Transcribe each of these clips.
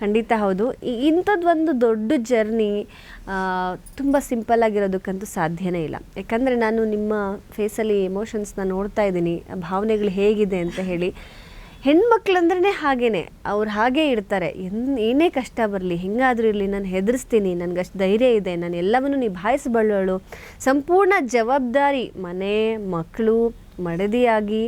ಖಂಡಿತ ಹೌದು. ಇಂಥದ್ದೊಂದು ದೊಡ್ಡ ಜರ್ನಿ ತುಂಬ ಸಿಂಪಲ್ ಆಗಿರೋದಕ್ಕಂತೂ ಸಾಧ್ಯನೇ ಇಲ್ಲ. ಯಾಕಂದರೆ ನಾನು ನಿಮ್ಮ ಫೇಸಲ್ಲಿ ಎಮೋಷನ್ಸ್ನ ನೋಡ್ತಾ ಇದ್ದೀನಿ, ಭಾವನೆಗಳು ಹೇಗಿದೆ ಅಂತ ಹೇಳಿ. ಹೆಣ್ಮಕ್ಳಂದ್ರೇ ಹಾಗೇ ಅವ್ರು ಹಾಗೇ ಇರ್ತಾರೆ. ಎನ್, ಏನೇ ಕಷ್ಟ ಬರಲಿ, ಹೆಂಗಾದರೂ ಇರಲಿ, ನಾನು ಹೆದರ್ಸ್ತೀನಿ ನನಗೆ ಅಷ್ಟು ಧೈರ್ಯ ಇದೆ, ನಾನು ಎಲ್ಲವನ್ನು ನಿಭಾಯಿಸಬಲ್ಲವಳು ಸಂಪೂರ್ಣ ಜವಾಬ್ದಾರಿ ಮನೆ ಮಕ್ಕಳು ಮಡದಿಯಾಗಿ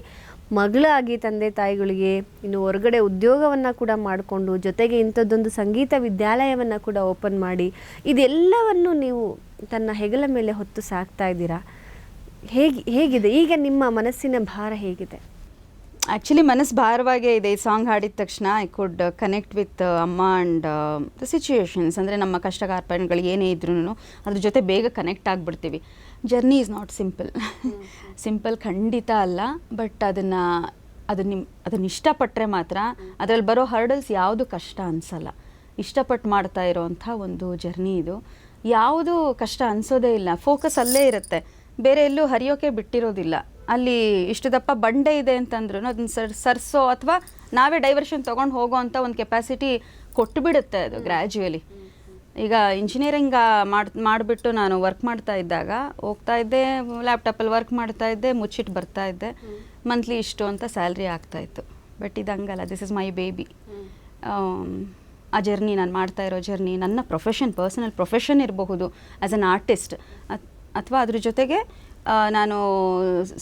ಮಗಳಾಗಿ ತಂದೆ ತಾಯಿಗಳಿಗೆ ಇನ್ನು ಹೊರಗಡೆ ಉದ್ಯೋಗವನ್ನು ಕೂಡ ಮಾಡಿಕೊಂಡು ಜೊತೆಗೆ ಇಂಥದ್ದೊಂದು ಸಂಗೀತ ವಿದ್ಯಾಲಯವನ್ನು ಕೂಡ ಓಪನ್ ಮಾಡಿ ಇದೆಲ್ಲವನ್ನು ನೀವು ತನ್ನ ಹೆಗಲ ಮೇಲೆ ಹೊತ್ತು ಸಾಕ್ತಾ ಇದ್ದೀರಾ? ಹೇಗೆ, ಹೇಗಿದೆ? ಈಗ ನಿಮ್ಮ ಮನಸ್ಸಿನ ಭಾರ ಹೇಗಿದೆ? ಆ್ಯಕ್ಚುಲಿ ಮನಸ್ಸು ಭಾರವಾಗೇ ಇದೆ. ಈ ಸಾಂಗ್ ಹಾಡಿದ ತಕ್ಷಣ ಐ ಕುಡ್ ಕನೆಕ್ಟ್ ವಿತ್ ಅಮ್ಮ ಆ್ಯಂಡ್ ದ ಸಿಚುಯೇಷನ್ಸ್ ಅಂದರೆ ನಮ್ಮ ಕಷ್ಟ ಕಾರ್ಪಣ್ಯಗಳು ಏನೇ ಇದ್ರೂ ಅದ್ರ ಜೊತೆ ಬೇಗ connect ಆಗಿಬಿಡ್ತೀವಿ. Journey is not simple simple ಖಂಡಿತ ಅಲ್ಲ ಬಟ್ ಅದನ್ನು ಅದನ್ನ ನಿಮ್ಮ ಅದನ್ನ ಇಷ್ಟಪಟ್ಟರೆ ಮಾತ್ರ ಅದರಲ್ಲಿ ಬರೋ ಹರ್ಡಲ್ಸ್ ಯಾವುದು ಕಷ್ಟ ಅನಿಸಲ್ಲ. ಇಷ್ಟಪಟ್ಟು ಮಾಡ್ತಾ ಇರೋವಂಥ ಒಂದು ಜರ್ನಿ ಇದು. ಯಾವುದು ಕಷ್ಟ ಅನಿಸೋದೇ ಇಲ್ಲ. ಫೋಕಸ್ ಅಲ್ಲೇ ಇರುತ್ತೆ. ಬೇರೆ ಎಲ್ಲೂ ಹರಿಯೋಕೆ ಬಿಟ್ಟಿರೋದಿಲ್ಲ. ಅಲ್ಲಿ ಇಷ್ಟು ದಪ್ಪ ಬಂಡೆ ಇದೆ ಅಂತಂದ್ರೂ ಅದನ್ನ ಸರ್ ಸರ್ಸೋ ಅಥವಾ ನಾವೇ ಡೈವರ್ಷನ್ ತೊಗೊಂಡು ಹೋಗೋ ಅಂತ ಒಂದು ಕೆಪಾಸಿಟಿ ಕೊಟ್ಟುಬಿಡುತ್ತೆ ಅದು ಗ್ರ್ಯಾಜುಯಲಿ ಈಗ ಇಂಜಿನಿಯರಿಂಗ್ ಮಾಡಿ ಮಾಡಿಬಿಟ್ಟು ನಾನು ವರ್ಕ್ ಮಾಡ್ತಾ ಇದ್ದಾಗ ಹೋಗ್ತಾ ಇದ್ದೆ ಲ್ಯಾಪ್ಟಾಪಲ್ಲಿ ವರ್ಕ್ ಮಾಡ್ತಾ ಇದ್ದೆ ಮುಚ್ಚಿಟ್ಟು ಬರ್ತಾ ಇದ್ದೆ. ಮಂತ್ಲಿ ಇಷ್ಟು ಅಂತ ಸ್ಯಾಲ್ರಿ ಆಗ್ತಾ ಇತ್ತು. ಬಟ್ ಇದು ಹಂಗಲ್ಲ ದಿಸ್ ಇಸ್ ಮೈ ಬೇಬಿ ಆ ಜರ್ನಿ ನಾನು ಮಾಡ್ತಾ ಇರೋ ಜರ್ನಿ ನನ್ನ ಪ್ರೊಫೆಷನ್ ಪರ್ಸನಲ್ ಪ್ರೊಫೆಷನ್ ಇರಬಹುದು. ಆ್ಯಸ್ ಅನ್ ಆರ್ಟಿಸ್ಟ್ ಅಥವಾ ಅದ್ರ ಜೊತೆಗೆ ನಾನು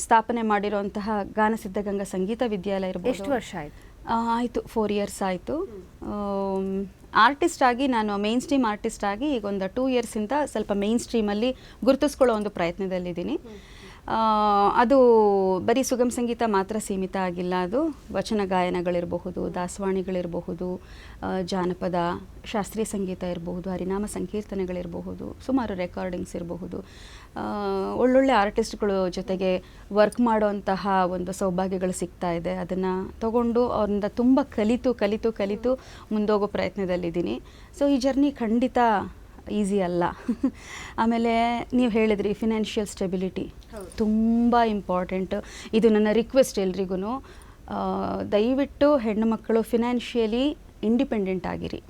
ಸ್ಥಾಪನೆ ಮಾಡಿರೋಂತಹ ಗಾನ ಸಿದ್ಧಗಂಗಾ ಸಂಗೀತ ವಿದ್ಯಾಲಯ ಇರಬಹುದು ಎಷ್ಟು ವರ್ಷ ಆಯಿತು? ಆಯಿತು ಫೋರ್ ಇಯರ್ಸ್ ಆಯಿತು. ಆರ್ಟಿಸ್ಟ್ ಆಗಿ ನಾನು ಮೇನ್ ಸ್ಟ್ರೀಮ್ ಆರ್ಟಿಸ್ಟ್ ಆಗಿ ಈಗ ಒಂದು ಟೂ ಇಯರ್ಸಿಂದ ಸ್ವಲ್ಪ ಮೇನ್ ಸ್ಟ್ರೀಮಲ್ಲಿ ಗುರುತಿಸ್ಕೊಳ್ಳೋ ಒಂದು ಪ್ರಯತ್ನದಲ್ಲಿದ್ದೀನಿ. ಅದು ಬರೀ ಸುಗಮ ಸಂಗೀತ ಮಾತ್ರ ಸೀಮಿತ ಆಗಿಲ್ಲ. ಅದು ವಚನ ಗಾಯನಗಳಿರಬಹುದು, ದಾಸವಾಣಿಗಳಿರಬಹುದು ಜಾನಪದ, ಶಾಸ್ತ್ರೀಯ ಸಂಗೀತ ಇರಬಹುದು, ಹರಿನಾಮ ಸಂಕೀರ್ತನೆಗಳಿರಬಹುದು, ಸುಮಾರು ರೆಕಾರ್ಡಿಂಗ್ಸ್ ಇರಬಹುದು. ಒಳ್ಳೊಳ್ಳೆ ಆರ್ಟಿಸ್ಟ್ಗಳು ಜೊತೆಗೆ ವರ್ಕ್ ಮಾಡೋಂತಹ ಒಂದು ಸೌಭಾಗ್ಯಗಳು ಸಿಗ್ತಾ ಇದೆ. ಅದನ್ನು ತಗೊಂಡು ಅವರಿಂದ ತುಂಬ ಕಲಿತು ಕಲಿತು ಕಲಿತು ಮುಂದೋಗೋ ಪ್ರಯತ್ನದಲ್ಲಿದ್ದೀನಿ. ಸೊ ಈ ಜರ್ನಿ ಖಂಡಿತ ಈಸಿ ಅಲ್ಲ. ಆಮೇಲೆ ನೀವು ಹೇಳಿದ್ರಿ ಫಿನಾನ್ಷಿಯಲ್ ಸ್ಟೆಬಿಲಿಟಿ ತುಂಬ ಇಂಪಾರ್ಟೆಂಟ್ ಇದು ನನ್ನ ರಿಕ್ವೆಸ್ಟ್ ಎಲ್ರಿಗೂ ದಯವಿಟ್ಟು ಹೆಣ್ಣುಮಕ್ಕಳು ಫಿನಾನ್ಷಿಯಲಿ ಇಂಡಿಪೆಂಡೆಂಟ್ ಆಗಿರಿ.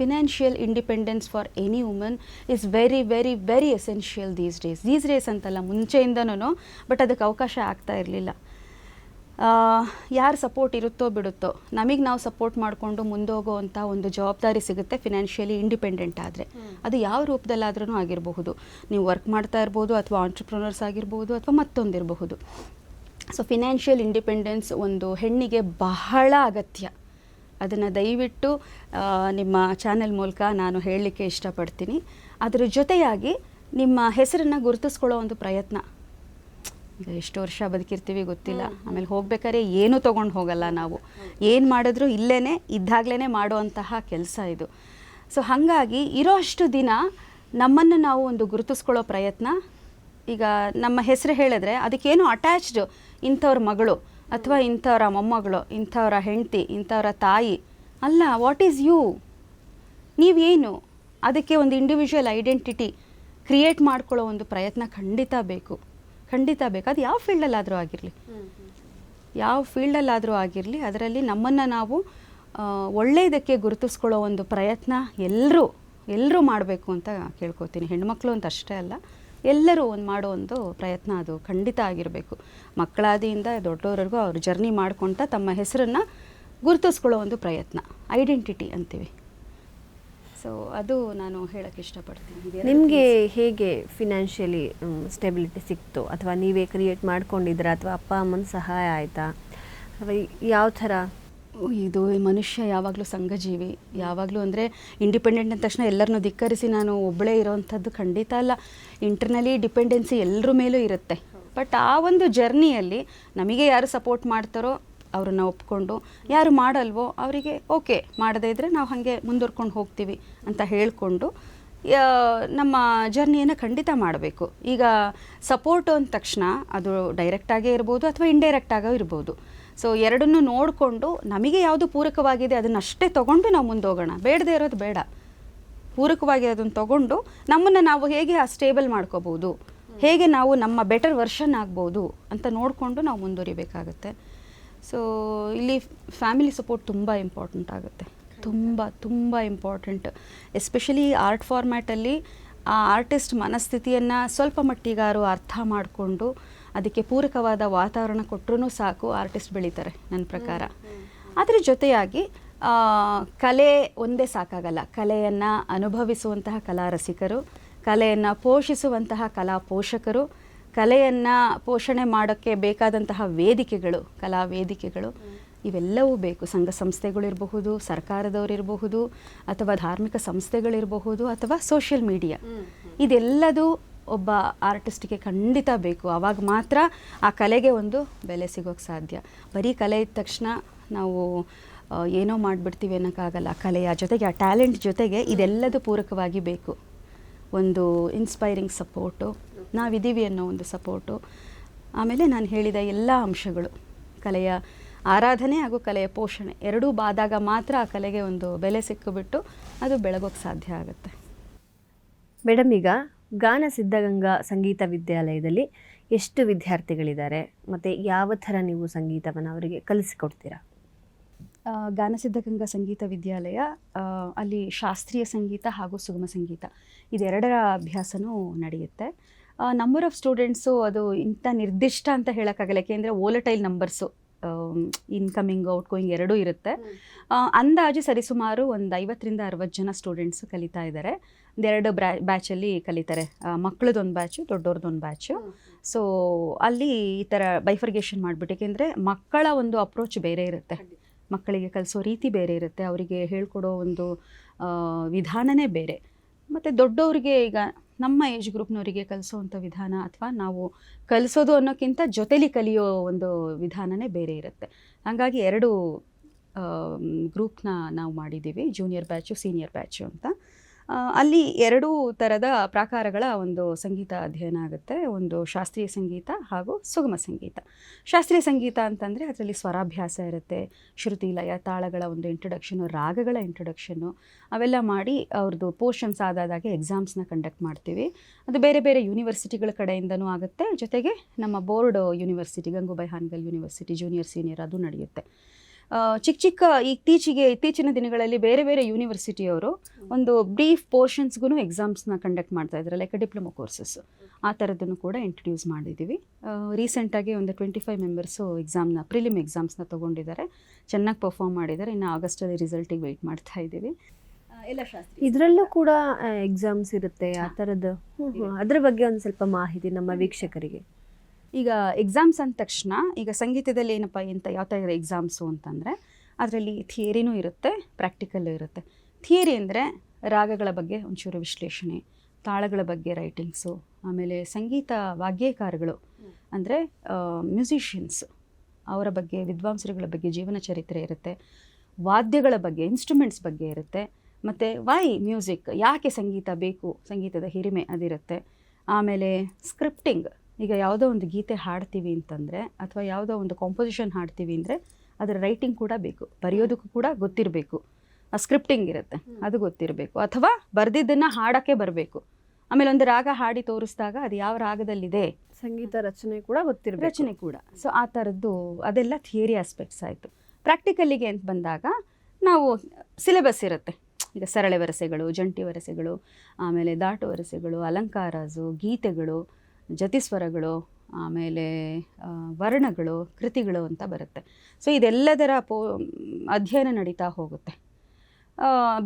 Financial independence for any woman is very very very essential these days these days ಅಂತಲ್ಲ ಮುಂಚೆಯಿಂದನೂ ಬಟ್ ಅದಕ್ಕೆ ಅವಕಾಶ ಆಗ್ತಾ ಇರಲಿಲ್ಲ. ಯಾರು ಸಪೋರ್ಟ್ ಇರುತ್ತೋ ಬಿಡುತ್ತೋ ನಮಗೆ ನಾವು ಸಪೋರ್ಟ್ ಮಾಡಿಕೊಂಡು ಮುಂದೋಗುವಂಥ ಒಂದು ಜವಾಬ್ದಾರಿ ಸಿಗುತ್ತೆ ಫಿನಾನ್ಷಿಯಲಿ ಇಂಡಿಪೆಂಡೆಂಟ್ ಆದರೆ. ಅದು ಯಾವ ರೂಪದಲ್ಲಾದ್ರೂ ಆಗಿರಬಹುದು. ನೀವು ವರ್ಕ್ ಮಾಡ್ತಾ ಇರ್ಬೋದು ಅಥವಾ ಆಂಟ್ರಪ್ರನರ್ಸ್ ಆಗಿರ್ಬೋದು ಅಥವಾ ಮತ್ತೊಂದಿರಬಹುದು. ಸೊ ಫಿನಾನ್ಷಿಯಲ್ ಇಂಡಿಪೆಂಡೆನ್ಸ್ ಒಂದು ಹೆಣ್ಣಿಗೆ ಬಹಳ ಅಗತ್ಯ. ಅದನ್ನು ದಯವಿಟ್ಟು ನಿಮ್ಮ ಚಾನೆಲ್ ಮೂಲಕ ನಾನು ಹೇಳಲಿಕ್ಕೆ ಇಷ್ಟಪಡ್ತೀನಿ. ಅದರ ಜೊತೆಯಾಗಿ ನಿಮ್ಮ ಹೆಸರನ್ನು ಗುರುತಿಸ್ಕೊಳ್ಳೋ ಒಂದು ಪ್ರಯತ್ನ. ಈಗ ಎಷ್ಟು ವರ್ಷ ಬದುಕಿರ್ತೀವಿ ಗೊತ್ತಿಲ್ಲ. ಆಮೇಲೆ ಹೋಗ್ಬೇಕಾದ್ರೆ ಏನೂ ತೊಗೊಂಡು ಹೋಗಲ್ಲ ನಾವು. ಏನು ಮಾಡಿದ್ರು ಇಲ್ಲೇ ಇದ್ದಾಗಲೇ ಮಾಡುವಂತಹ ಕೆಲಸ ಇದು. ಸೊ ಹಾಗಾಗಿ ಇರೋ ಅಷ್ಟು ದಿನ ನಮ್ಮನ್ನು ನಾವು ಒಂದು ಗುರುತಿಸ್ಕೊಳ್ಳೋ ಪ್ರಯತ್ನ. ಈಗ ನಮ್ಮ ಹೆಸರು ಹೇಳಿದ್ರೆ ಅದಕ್ಕೇನು ಅಟ್ಯಾಚ್ಡ್ ಇಂಥವ್ರ ಮಗಳು ಅಥವಾ ಇಂಥವ್ರ ಮೊಮ್ಮಗಳು ಇಂಥವ್ರ ಹೆಂಡತಿ ಇಂಥವ್ರ ತಾಯಿ. ಅಲ್ಲ ವಾಟ್ ಈಸ್ ಯು ನೀವೇನು? ಅದಕ್ಕೆ ಒಂದು ಇಂಡಿವಿಜುವಲ್ ಐಡೆಂಟಿಟಿ ಕ್ರಿಯೇಟ್ ಮಾಡ್ಕೊಳ್ಳೋ ಒಂದು ಪ್ರಯತ್ನ ಖಂಡಿತ ಬೇಕು. ಖಂಡಿತ ಬೇಕು. ಅದು ಯಾವ ಫೀಲ್ಡಲ್ಲಾದರೂ ಆಗಿರಲಿ. ಯಾವ ಫೀಲ್ಡಲ್ಲಾದರೂ ಆಗಿರಲಿ, ಅದರಲ್ಲಿ ನಮ್ಮನ್ನು ನಾವು ಒಳ್ಳೆಯದಕ್ಕೆ ಗುರುತಿಸ್ಕೊಳ್ಳೋ ಒಂದು ಪ್ರಯತ್ನ ಎಲ್ಲರೂ ಎಲ್ಲರೂ ಮಾಡಬೇಕು ಅಂತ ಕೇಳ್ಕೊತೀನಿ ಹೆಣ್ಮಕ್ಳು ಅಂತ ಅಷ್ಟೇ ಅಲ್ಲ, ಎಲ್ಲರೂ ಒಂದು ಮಾಡೋ ಒಂದು ಪ್ರಯತ್ನ ಅದು ಖಂಡಿತ ಆಗಿರಬೇಕು. ಮಕ್ಕಳಾದಿಯಿಂದ ದೊಡ್ಡವರೆಗೂ ಅವ್ರು ಜರ್ನಿ ಮಾಡ್ಕೊತ ತಮ್ಮ ಹೆಸರನ್ನು ಗುರುತಿಸ್ಕೊಳ್ಳೋ ಒಂದು ಪ್ರಯತ್ನ, ಐಡೆಂಟಿಟಿ ಅಂತೀವಿ. ಸೊ ಅದು ನಾನು ಹೇಳಕ್ಕೆ ಇಷ್ಟಪಡ್ತೀನಿ. ನಿಮಗೆ ಹೇಗೆ ಫಿನಾನ್ಷಿಯಲಿ ಸ್ಟೆಬಿಲಿಟಿ ಸಿಕ್ತು? ಅಥವಾ ನೀವೇ ಕ್ರಿಯೇಟ್ ಮಾಡ್ಕೊಂಡಿದ್ರ ಅಥವಾ ಅಪ್ಪ ಅಮ್ಮನ ಸಹಾಯ ಆಯಿತಾ? ಅಥವಾ ಯಾವ ಥರ? ಇದು ಮನುಷ್ಯ ಯಾವಾಗಲೂ ಸಂಘಜೀವಿ. ಯಾವಾಗಲೂ ಅಂದರೆ ಇಂಡಿಪೆಂಡೆಂಟ್ ಅಂದ ತಕ್ಷಣ ಎಲ್ಲರನ್ನೂ ಧಿಕ್ಕರಿಸಿ ನಾನು ಒಬ್ಬಳೇ ಇರೋವಂಥದ್ದು ಖಂಡಿತ ಅಲ್ಲ. ಇಂಟರ್ನಲಿ ಡಿಪೆಂಡೆನ್ಸಿ ಎಲ್ಲರ ಮೇಲೂ ಇರುತ್ತೆ. ಬಟ್ ಆ ಒಂದು ಜರ್ನಿಯಲ್ಲಿ ನಮಗೆ ಯಾರು ಸಪೋರ್ಟ್ ಮಾಡ್ತಾರೋ ಅವ್ರನ್ನ ಒಪ್ಕೊಂಡು, ಯಾರು ಮಾಡಲ್ವೋ ಅವರಿಗೆ ಓಕೆ, ಮಾಡದೇ ಇದ್ದರೆ ನಾವು ಹಾಗೆ ಮುಂದುವರ್ಕೊಂಡು ಹೋಗ್ತೀವಿ, ಅಂತ ಹೇಳಿಕೊಂಡು ನಮ್ಮ ಜರ್ನಿಯನ್ನು ಖಂಡಿತ ಮಾಡಬೇಕು. ಈಗ ಸಪೋರ್ಟು ಅಂದ ತಕ್ಷಣ ಅದು ಡೈರೆಕ್ಟಾಗೇ ಇರ್ಬೋದು ಅಥವಾ ಇಂಡೈರೆಕ್ಟಾಗೂ ಇರ್ಬೋದು. ಸೊ ಎರಡನ್ನೂ ನೋಡಿಕೊಂಡು ನಮಗೆ ಯಾವುದು ಪೂರಕವಾಗಿದೆ ಅದನ್ನು ಅಷ್ಟೇ ತೊಗೊಂಡು ನಾವು ಮುಂದೋಗೋಣ. ಬೇಡದೇ ಇರೋದು ಬೇಡ. ಪೂರಕವಾಗಿ ಅದನ್ನು ತೊಗೊಂಡು ನಮ್ಮನ್ನು ನಾವು ಹೇಗೆ ಆ ಸ್ಟೇಬಲ್ ಮಾಡ್ಕೋಬೋದು ಹೇಗೆ ನಾವು ನಮ್ಮ ಬೆಟರ್ ವರ್ಷನ್ ಆಗ್ಬೋದು ಅಂತ ನೋಡಿಕೊಂಡು ನಾವು ಮುಂದುವರಿಬೇಕಾಗತ್ತೆ. ಸೊ ಇಲ್ಲಿ ಫ್ಯಾಮಿಲಿ ಸಪೋರ್ಟ್ ತುಂಬ ಇಂಪಾರ್ಟೆಂಟ್ ಆಗುತ್ತೆ. ತುಂಬ ತುಂಬ ಇಂಪಾರ್ಟೆಂಟ್ ಎಸ್ಪೆಷಲಿ ಆರ್ಟ್ ಫಾರ್ಮ್ಯಾಟಲ್ಲಿ ಆ ಆರ್ಟಿಸ್ಟ್ ಮನಸ್ಥಿತಿಯನ್ನು ಸ್ವಲ್ಪ ಮಟ್ಟಿಗಾರು ಅರ್ಥ ಮಾಡಿಕೊಂಡು ಅದಕ್ಕೆ ಪೂರಕವಾದ ವಾತಾವರಣ ಕೊಟ್ಟರೂ ಸಾಕು ಆರ್ಟಿಸ್ಟ್ ಬೆಳೀತಾರೆ ನನ್ನ ಪ್ರಕಾರ. ಅದರ ಜೊತೆಯಾಗಿ ಕಲೆ ಒಂದೇ ಸಾಕಾಗಲ್ಲ. ಕಲೆಯನ್ನು ಅನುಭವಿಸುವಂತಹ ಕಲಾ ರಸಿಕರು ಕಲೆಯನ್ನು ಪೋಷಿಸುವಂತಹ ಕಲಾ ಪೋಷಕರು ಕಲೆಯನ್ನು ಪೋಷಣೆ ಮಾಡೋಕ್ಕೆ ಬೇಕಾದಂತಹ ವೇದಿಕೆಗಳು ಕಲಾ ವೇದಿಕೆಗಳು ಇವೆಲ್ಲವೂ ಬೇಕು. ಸಂಘ ಸಂಸ್ಥೆಗಳಿರಬಹುದು ಸರ್ಕಾರದವರಿರಬಹುದು ಅಥವಾ ಧಾರ್ಮಿಕ ಸಂಸ್ಥೆಗಳಿರಬಹುದು ಅಥವಾ ಸೋಷಿಯಲ್ ಮೀಡಿಯಾ ಇದೆಲ್ಲದೂ ಒಬ್ಬ ಆರ್ಟಿಸ್ಟ್ಗೆ ಖಂಡಿತ ಬೇಕು. ಆವಾಗ ಮಾತ್ರ ಆ ಕಲೆಗೆ ಒಂದು ಬೆಲೆ ಸಿಗೋಕ್ಕೆ ಸಾಧ್ಯ. ಬರೀ ಕಲೆ ಇದ್ದ ತಕ್ಷಣ ನಾವು ಏನೋ ಮಾಡಿಬಿಡ್ತೀವಿ ಅನ್ನೋಕ್ಕಾಗಲ್ಲ. ಕಲೆಯ ಜೊತೆಗೆ ಆ ಟ್ಯಾಲೆಂಟ್ ಜೊತೆಗೆ ಇದೆಲ್ಲದೂ ಪೂರಕವಾಗಿ ಬೇಕು. ಒಂದು ಇನ್ಸ್ಪೈರಿಂಗ್ ಸಪೋರ್ಟು ನಾವಿದ್ದೀವಿ ಅನ್ನೋ ಒಂದು ಸಪೋರ್ಟು. ಆಮೇಲೆ ನಾನು ಹೇಳಿದ ಎಲ್ಲ ಅಂಶಗಳು. ಕಲೆಯ ಆರಾಧನೆ ಹಾಗೂ ಕಲೆಯ ಪೋಷಣೆ ಎರಡೂ ಬಾದಾಗ ಮಾತ್ರ ಆ ಕಲೆಗೆ ಒಂದು ಬೆಲೆ ಸಿಕ್ಕಿಬಿಟ್ಟು ಅದು ಬೆಳಗೋಕ್ಕೆ ಸಾಧ್ಯ ಆಗುತ್ತೆ. ಮೇಡಮ್ ಈಗ ಗಾನ ಸಿದ್ಧಗಂಗಾ ಸಂಗೀತ ವಿದ್ಯಾಲಯದಲ್ಲಿ ಎಷ್ಟು ವಿದ್ಯಾರ್ಥಿಗಳಿದ್ದಾರೆ? ಮತ್ತು ಯಾವ ಥರ ನೀವು ಸಂಗೀತವನ್ನು ಅವರಿಗೆ ಕಲಿಸಿಕೊಡ್ತೀರಾ? ಗಾನ ಸಿದ್ಧಗಂಗಾ ಸಂಗೀತ ವಿದ್ಯಾಲಯ ಅಲ್ಲಿ ಶಾಸ್ತ್ರೀಯ ಸಂಗೀತ ಹಾಗೂ ಸುಗಮ ಸಂಗೀತ. ಇದೆರಡರ ಅಭ್ಯಾಸನೂ ನಡೆಯುತ್ತೆ. ನಂಬರ್ ಆಫ್ ಸ್ಟೂಡೆಂಟ್ಸು ಅದು ಇಂಥ ನಿರ್ದಿಷ್ಟ ಅಂತ ಹೇಳೋಕ್ಕಾಗಲ್ಲ. ಯಾಕೆಂದರೆ volatile numbers incoming outgoing ಎರಡೂ ಇರುತ್ತೆ. ಅಂದಾಜು ಸರಿಸುಮಾರು ಒಂದು ಐವತ್ತರಿಂದ ಅರವತ್ತು ಜನ ಸ್ಟೂಡೆಂಟ್ಸು ಕಲಿತಾ ಇದ್ದಾರೆ ಒಂದೆರಡು ಬ್ರಾ ಬ್ಯಾಚಲ್ಲಿ ಕಲಿತಾರೆ. ಮಕ್ಕಳದೊಂದು ಬ್ಯಾಚು ದೊಡ್ಡವ್ರದ್ದೊಂದು ಬ್ಯಾಚು ಸೊ ಅಲ್ಲಿ ಈ ಥರ ಬೈಫರ್ಗೇಷನ್ ಮಾಡಿಬಿಟ್ಟು ಏಕೆಂದರೆ ಮಕ್ಕಳ ಒಂದು ಅಪ್ರೋಚ್ ಬೇರೆ ಇರುತ್ತೆ. ಮಕ್ಕಳಿಗೆ ಕಲಿಸೋ ರೀತಿ ಬೇರೆ ಇರುತ್ತೆ. ಅವರಿಗೆ ಹೇಳ್ಕೊಡೋ ಒಂದು ವಿಧಾನನೇ ಬೇರೆ. ಮತ್ತು ದೊಡ್ಡವರಿಗೆ ಈಗ ನಮ್ಮ ಏಜ್ ಗ್ರೂಪ್ನವರಿಗೆ ಕಲಿಸೋವಂಥ ವಿಧಾನ ಅಥವಾ ನಾವು ಕಲಿಸೋದು ಅನ್ನೋಕ್ಕಿಂತ ಜೊತೆಲಿ ಕಲಿಯೋ ಒಂದು ವಿಧಾನನೇ ಬೇರೆ ಇರುತ್ತೆ. ಹಾಗಾಗಿ ಎರಡು ಗ್ರೂಪ್ನ ನಾವು ಮಾಡಿದ್ದೀವಿ ಜೂನಿಯರ್ ಬ್ಯಾಚು ಸೀನಿಯರ್ ಬ್ಯಾಚು ಅಂತ. ಅಲ್ಲಿ ಎರಡೂ ಥರದ ಪ್ರಾಕಾರಗಳ ಒಂದು ಸಂಗೀತ ಅಧ್ಯಯನ ಆಗುತ್ತೆ. ಒಂದು ಶಾಸ್ತ್ರೀಯ ಸಂಗೀತ ಹಾಗೂ ಸುಗಮ ಸಂಗೀತ. ಶಾಸ್ತ್ರೀಯ ಸಂಗೀತ ಅಂತಂದರೆ ಅದರಲ್ಲಿ ಸ್ವರಾಭ್ಯಾಸ ಇರುತ್ತೆ. ಶ್ರುತಿ ಲಯ, ತಾಳಗಳ ಒಂದು ಇಂಟ್ರೊಡಕ್ಷನು ರಾಗಗಳ ಇಂಟ್ರೊಡಕ್ಷನ್ನು ಅವೆಲ್ಲ ಮಾಡಿ ಅವ್ರದ್ದು ಪೋರ್ಷನ್ಸ್ ಆದಾದಾಗೆ ಎಕ್ಸಾಮ್ಸ್ನ ಕಂಡಕ್ಟ್ ಮಾಡ್ತೀವಿ. ಅದು ಬೇರೆ ಬೇರೆ ಯೂನಿವರ್ಸಿಟಿಗಳ ಕಡೆಯಿಂದನೂ ಆಗುತ್ತೆ. ಜೊತೆಗೆ ನಮ್ಮ board university Gangubai Hangal university junior senior ಅದು ನಡೆಯುತ್ತೆ. ಚಿಕ್ಕ ಚಿಕ್ಕ ಇತ್ತೀಚೆಗೆ ಇತ್ತೀಚಿನ ದಿನಗಳಲ್ಲಿ ಬೇರೆ ಬೇರೆ ಯೂನಿವರ್ಸಿಟಿಯವರು ಒಂದು ಬ್ರೀಫ್ ಪೋರ್ಷನ್ಸ್ಗೂ ಎಕ್ಸಾಮ್ಸ್ನ ಕಂಡಕ್ಟ್ ಮಾಡ್ತಾ ಇದ್ದಾರೆ ಲೈಕ್ ಡಿಪ್ಲೊಮೊ ಕೋರ್ಸಸ್ ಆ ಥರದ್ದನ್ನು ಕೂಡ ಇಂಟ್ರಡ್ಯೂಸ್ ಮಾಡಿದ್ದೀವಿ ರೀಸೆಂಟಾಗಿ ಒಂದು ಟ್ವೆಂಟಿ ಫೈವ್ ಮೆಂಬರ್ಸು ಎಕ್ಸಾಮ್ನ ಪ್ರಿಲಿಮ್ ಎಕ್ಸಾಮ್ಸ್ನ ತೊಗೊಂಡಿದ್ದಾರೆ. ಚೆನ್ನಾಗಿ ಪರ್ಫಾರ್ಮ್ ಮಾಡಿದ್ದಾರೆ. ಇನ್ನು ಆಗಸ್ಟಲ್ಲಿ ರಿಸಲ್ಟಿಗೆ ವೆಯ್ಟ್ ಮಾಡ್ತಾ ಇದ್ದೀವಿ. ಎಲ್ಲ ಇದರಲ್ಲೂ ಕೂಡ ಎಕ್ಸಾಮ್ಸ್ ಇರುತ್ತೆ ಆ ಥರದ್ದು ಅದ್ರ ಬಗ್ಗೆ ಒಂದು ಸ್ವಲ್ಪ ಮಾಹಿತಿ ನಮ್ಮ ವೀಕ್ಷಕರಿಗೆ. ಈಗ ಎಕ್ಸಾಮ್ಸ್ ಅಂದ ತಕ್ಷಣ, ಈಗ ಸಂಗೀತದಲ್ಲಿ ಏನಪ್ಪ ಎಂಥ ಯಾವ ಥರ ಎಕ್ಸಾಮ್ಸು ಅಂತಂದರೆ, ಅದರಲ್ಲಿ ಥಿಯರಿನೂ ಇರುತ್ತೆ ಪ್ರಾಕ್ಟಿಕಲ್ಲೂ ಇರುತ್ತೆ. ಥಿಯರಿ ಅಂದರೆ ರಾಗಗಳ ಬಗ್ಗೆ ಒಂಚೂರು ವಿಶ್ಲೇಷಣೆ, ತಾಳಗಳ ಬಗ್ಗೆ ರೈಟಿಂಗ್ಸು ಆಮೇಲೆ ಸಂಗೀತ ವಾಗ್ಯಕಾರಗಳು, ಅಂದರೆ ಮ್ಯೂಸಿಷಿಯನ್ಸ್ ಅವರ ಬಗ್ಗೆ, ವಿದ್ವಾಂಸರುಗಳ ಬಗ್ಗೆ, ಜೀವನ ಚರಿತ್ರೆ ಇರುತ್ತೆ. ವಾದ್ಯಗಳ ಬಗ್ಗೆ ಇನ್ಸ್ಟ್ರೂಮೆಂಟ್ಸ್ ಬಗ್ಗೆ ಇರುತ್ತೆ. ಮತ್ತು ವೈ ಮ್ಯೂಸಿಕ್ ಯಾಕೆ ಸಂಗೀತ ಬೇಕು, ಸಂಗೀತದ ಹಿರಿಮೆ ಅದಿರುತ್ತೆ. ಆಮೇಲೆ ಸ್ಕ್ರಿಪ್ಟಿಂಗ್ ಈಗ ಯಾವುದೋ ಒಂದು ಗೀತೆ ಹಾಡ್ತೀವಿ ಅಂತಂದರೆ ಅಥವಾ ಯಾವುದೋ ಒಂದು ಕಾಂಪೋಸಿಷನ್ ಹಾಡ್ತೀವಿ ಅಂದರೆ ಅದರ ರೈಟಿಂಗ್ ಕೂಡ ಬೇಕು ಬರೆಯೋದಕ್ಕೂ ಕೂಡ ಗೊತ್ತಿರಬೇಕು. ಸ್ಕ್ರಿಪ್ಟಿಂಗ್ ಇರುತ್ತೆ ಅದು ಗೊತ್ತಿರಬೇಕು. ಅಥವಾ ಬರೆದಿದ್ದನ್ನು ಹಾಡೋಕ್ಕೆ ಬರಬೇಕು. ಆಮೇಲೆ ಒಂದು ರಾಗ ಹಾಡಿ ತೋರಿಸಿದಾಗ ಅದು ಯಾವ ರಾಗದಲ್ಲಿದೆ? ಸಂಗೀತ ರಚನೆ ಕೂಡ ಗೊತ್ತಿರಬೇಕು. ರಚನೆ ಕೂಡ. ಸೊ ಆ ಥರದ್ದು ಅದೆಲ್ಲ ಥಿಯರಿ ಆಸ್ಪೆಕ್ಟ್ಸ್ ಆಯಿತು. ಪ್ರಾಕ್ಟಿಕಲ್ಲಿಗೆ ಅಂತ ಬಂದಾಗ ನಾವು ಸಿಲೆಬಸ್ ಇರುತ್ತೆ. ಈಗ ಸರಳೆ ವರಸೆಗಳು ಜಂಟಿ ವರಸೆಗಳು ಆಮೇಲೆ ದಾಟು ವರಸೆಗಳು ಅಲಂಕಾರಸು ಗೀತೆಗಳು ಜತಿಸ್ವರಗಳು, ಆಮೇಲೆ ವರ್ಣಗಳು, ಕೃತಿಗಳು ಅಂತ ಬರುತ್ತೆ. ಸೊ ಇದೆಲ್ಲದರ ಪೋ, ಅಧ್ಯಯನ ನಡೀತಾ ಹೋಗುತ್ತೆ.